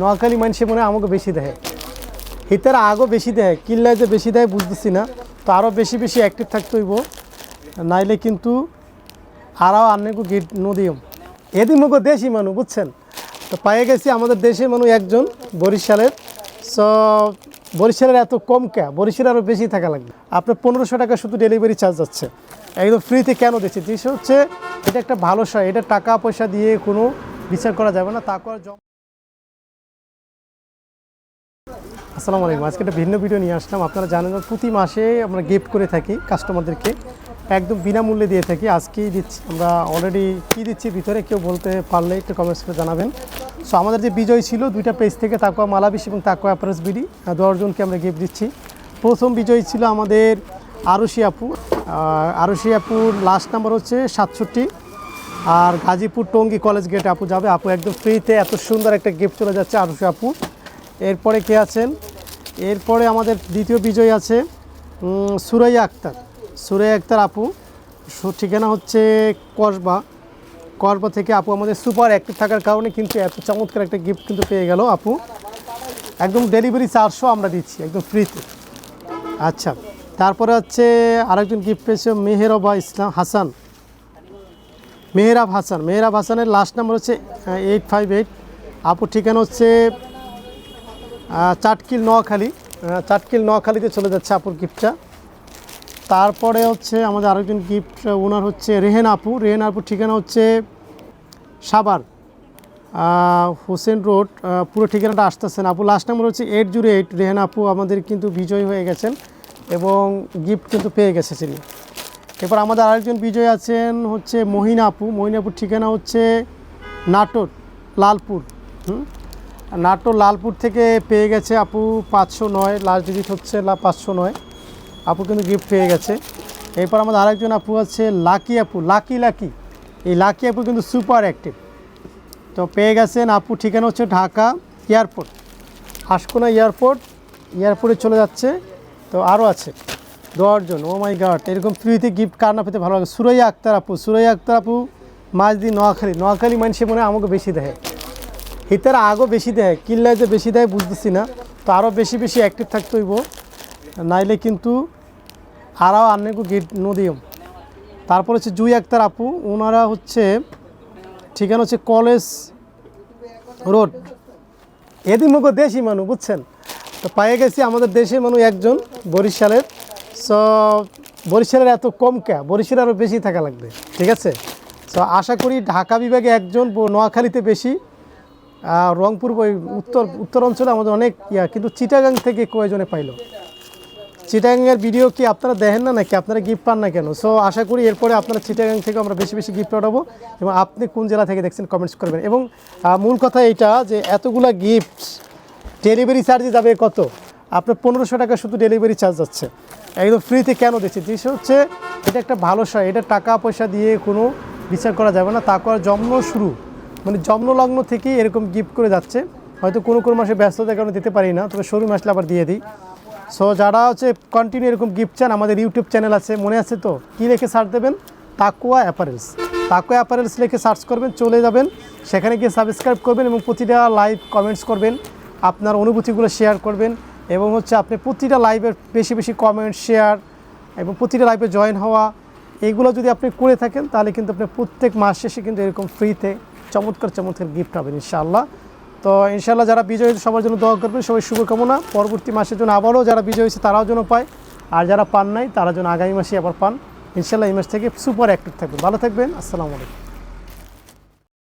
নোয়াখালী মানুষে মনে আমাকে বেশি দেয়। হিতার আগও বেশি দেয়, কিল্লায় যে বেশি দেয় বুঝতেছি না, তো আরও বেশি বেশি অ্যাক্টিভ থাকতে হইব। নাইলে কিন্তু আরও আন্নেকু গেট এদি মুখ দেশি মানুষ বুঝছেন? তো পায়ে গেছি, আমাদের দেশের মানুষ একজন, বরিশালের। সো, বরিশালের এত কম কে? বরিশালে আরও বেশি থাকা লাগবে। আপনার পনেরোশো টাকা শুধু ডেলিভারি চার্জ যাচ্ছে। একদম ফ্রিতে কেন দিচ্ছে? জিনিস হচ্ছে, এটা একটা ভালো সয় এটা টাকা পয়সা দিয়ে কোনো বিচার করা যাবে না, তা করার আসসালামু আলাইকুম। আজকে একটা ভিন্ন ভিডিও নিয়ে আসলাম। আপনারা জানেন প্রতি মাসে আমরা গিফট করে থাকি কাস্টমারদেরকে একদম বিনামূল্যে দিয়ে থাকি। আজকেই দিচ্ছি। আমরা অলরেডি কী দিচ্ছি ভিতরে কেউ বলতে পারলে একটু কমেন্টস করে জানাবেন। সো আমাদের যে বিজয় ছিল, দুইটা পেজ থেকে তাকুয়া মালাবিশ এবং তাকুয়া অ্যাপারেস বিডি দশজনকে আমরা গিফট দিচ্ছি। প্রথম বিজয়ী ছিল আমাদের আরুষি আপু। আরুষি আপুর লাস্ট নাম্বার হচ্ছে সাতষট্টি। আর গাজীপুর টঙ্গী কলেজ গেট আপু যাবে। আপু একদম ফ্রিতে এত সুন্দর একটা গিফট চলে যাচ্ছে আরুষি আপু। এরপরে কে আছেন? এরপরে আমাদের দ্বিতীয় বিজয় আছে সুরাইয়া আক্তার। সুরাইয়া আক্তার আপু ঠিকানা হচ্ছে কসবা। কসবা থেকে আপু আমাদের সুপার অ্যাক্টিভ থাকার কারণে কিন্তু এত চমৎকার একটা গিফট কিন্তু পেয়ে গেল আপু। একদম ডেলিভারি চারশো আমরা দিচ্ছি, একদম ফ্রিতে আচ্ছা তারপরে হচ্ছে আরেকজন গিফট পেয়েছে মেহেরবা ইসলাম হাসান। মেহরাব হাসান, মেহরাব হাসানের লাস্ট নাম্বার হচ্ছে এইট ফাইভ এইট আপুর ঠিকানা হচ্ছে চাটকিল নোয়াখালী চাটকিল নোয়াখালীতে চলে যাচ্ছে আপুর গিফটটা। তারপরে হচ্ছে আমাদের আরেকজন গিফট ওনার হচ্ছে রেহেন আপু। রেহেন আপুর ঠিকানা হচ্ছে সাবার হোসেন রোড পুরো ঠিকানাটা আসতেছেন আপু লাস্ট নাম্বার হচ্ছে এইট জিরো এইট রেহেন আপু, আমাদের কিন্তু বিজয় হয়ে গেছেন এবং গিফট কিন্তু পেয়ে গেছে তিনি। এরপর আমাদের আরেকজন বিজয় আছেন হচ্ছে মহিনা আপু। মহিনা আপুর ঠিকানা হচ্ছে নাটোর, লালপুর। হুম? নাটোর লালপুর থেকে পেয়ে গেছে আপু পাঁচশো নয় লাস্ট ডিজিট হচ্ছে পাঁচশো নয়। আপু কিন্তু গিফট পেয়ে গেছে। এরপর আমাদের আরেকজন আপু আছে, লাকি আপু, লাকি লাকি। এই লাকি আপু কিন্তু সুপার অ্যাক্টিভ তো পেয়ে গেছেন আপু, ঠিকানা হচ্ছে ঢাকা এয়ারপোর্ট। হাসকোনা এয়ারপোর্ট, এয়ারপোর্টে চলে যাচ্ছে। তো আরও আছে। দশজন ও মাই গার্ড এরকম ফ্রিতে গিফট কার না পেতে ভালো লাগে? সুরাইয়া আক্তার আপু, সুরাইয়া আক্তার আপু মাঝদি নোয়াখালী। নোয়াখালী মানুষে মনে হয় আমাকে বেশি দেয় হিতার আগও বেশি দেয়, কিল্লায় যে বেশি দেয় বুঝতেছি না, তো আরও বেশি বেশি অ্যাক্টিভ থাকতে হইব। নাইলে কিন্তু আরও আন্নেকু গেট নদীম তারপর হচ্ছে জুই আক্তার আপু ওনারা হচ্ছে ঠিকানা হচ্ছে কলেজ রোড। এদি মুখ দেশি মানুষ বুঝছেন? তো পায়ে গেছি আমাদের দেশের মানুষ একজন, বরিশালের। সো বরিশালের এত কম কে? বরিশালে আরও বেশি থাকা লাগবে, ঠিক আছে? সো আশা করি ঢাকা বিভাগে একজন নোয়াখালীতে বেশি। রংপুর ওই উত্তর উত্তর অঞ্চলে আমাদের অনেক ইয়া, কিন্তু চিটাগাং থেকে কয়জনে পাইলো। চিটাগাংয়ের ভিডিও কি আপনারা দেখেন না নাকি? আপনারা গিফট পান না কেন? সো আশা করি এরপরে আপনারা চিটাগাং থেকে আমরা বেশি বেশি গিফট পাঠাবো এবং আপনি কোন জেলা থেকে দেখছেন কমেন্টস করবেন। এবং মূল কথা এইটা যে এতগুলা গিফট ডেলিভারি চার্জে যাবে কত? আপনার পনেরোশো টাকা শুধু ডেলিভারি চার্জ যাচ্ছে। একদম ফ্রিতে কেন দিচ্ছে জিনিস হচ্ছে, এটা একটা ভালো সার এটা টাকা পয়সা দিয়ে কোনো বিচার করা যাবে না। তা করার জন্ম শুরু। মানে জন্মলগ্ন থেকেই এরকম গিফট করে যাচ্ছে। হয়তো কোনো কোনো মাসে ব্যস্ততার কারণে দিতে পারি না, তবে শোরুম আসলে আবার দিয়ে দিই। সো যারা হচ্ছে কন্টিনিউ এরকম গিফট চান, আমাদের ইউটিউব চ্যানেল আছে, মনে আছে তো? কী লিখে সার্চ দেবেন? তাকুয়া অ্যাপারেলস তাকুয়া অ্যাপারেলস লিখে সার্চ করবেন, চলে যাবেন। সেখানে গিয়ে সাবস্ক্রাইব করবেন এবং প্রতিটা লাইভ কমেন্টস করবেন, আপনার অনুভূতিগুলো শেয়ার করবেন এবং হচ্ছে আপনি প্রতিটা লাইভের বেশি বেশি কমেন্ট শেয়ার এবং প্রতিটা লাইভে জয়েন হওয়া এইগুলো যদি আপনি করে থাকেন, তাহলে কিন্তু আপনি প্রত্যেক মাস শেষে কিন্তু এরকম ফ্রিতে চমৎকার চমৎকার গিফট পাবেন ইনশাআল্লাহ। তো ইনশাল্লাহ যারা বিজয় হয়েছে, সবার জন্য দোয়া করবেন, সবাই শুভকামনা। পরবর্তী মাসের জন্য আবারও যারা বিজয় হয়েছে, তারাও যেন পায়। আর যারা পান নাই, তারা যেন আগামী মাসে আবার পান। ইনশাল্লাহ এই মাস থেকে সুপার অ্যাক্টিভ থাকবেন। ভালো থাকবেন, আসসালামু আলাইকুম।